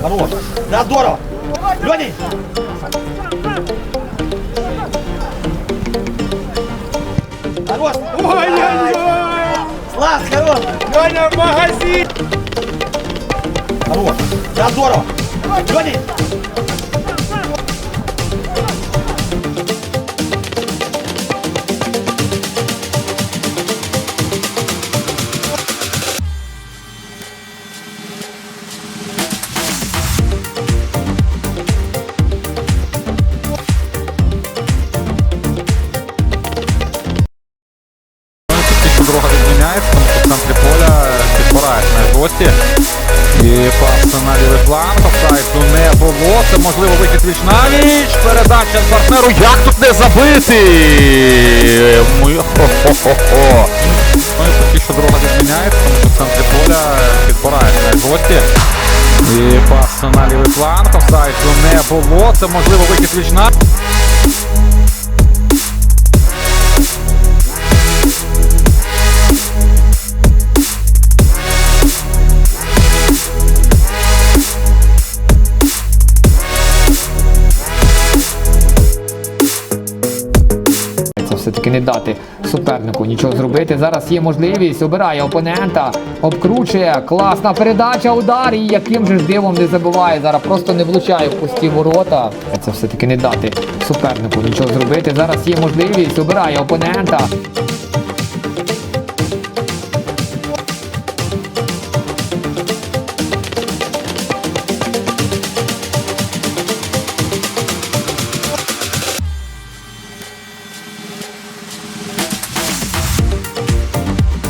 Хорош. Да, здорово. Лёней! Хорош. Ой-ой-ой! Слаз, хорош. Льоня в магазин! Хорош. Да, здорово. Лёней! Дорога відміняється, тому що в центрі поля підбирають на гості. І пас на лівий фланг, офсайду не було. Це можливо вихід віч на віч. Передача партнеру. Як тут не забити? Ми хо-хо-хо-хо. Ну і поки що дорога відміняється, тому що в центрі поля підбирають на гості. І пас на лівий фланг, офсайду не було. Це можливо вихід віч на. Не дати супернику нічого зробити. Зараз є можливість, обирає опонента, обкручує. Класна передача, удар. І яким же дивом не забиває. Зараз просто не влучає в пусті ворота. Це все-таки не дати супернику нічого зробити. Зараз є можливість, обирає опонента.